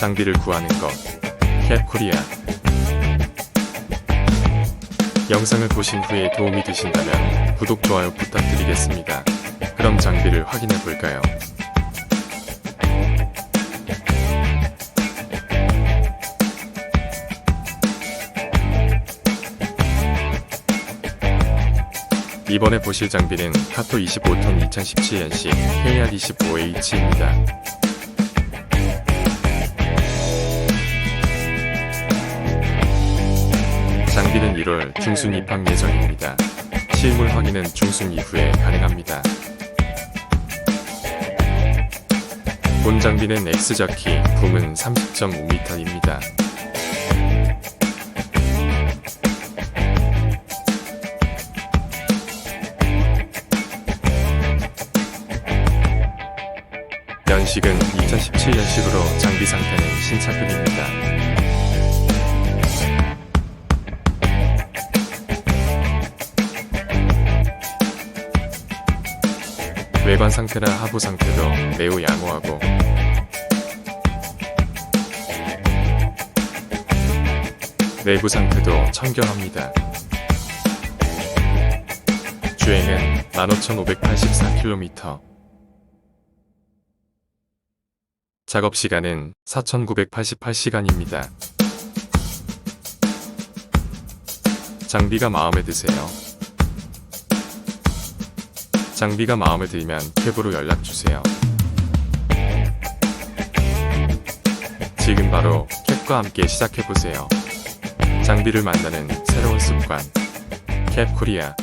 장비를 구하는 것. 캡 코리아. 영상을 보신 후에 도움이 되신다면 구독, 좋아요 부탁드리겠습니다. 그럼 장비를 확인해 볼까요? 이번에 보실 장비는 카토 25톤 2017년식 KR25H입니다. 장비는 1월 중순 입항 예정입니다. 실물 확인은 중순 이후에 가능합니다. 본 장비는 X자키, 붐은 30.5m입니다. 연식은 2017년식으로 장비 상태는 신차급입니다. 외관 상태나 하부 상태도 매우 양호하고 내부 상태도 청결합니다. 주행은 15,584km 작업 시간은 4,988시간입니다. 장비가 마음에 드세요? 장비가 마음에 들면 캡으로 연락 주세요. 지금 바로 캡과 함께 시작해 보세요. 장비를 만나는 새로운 습관. 캡 코리아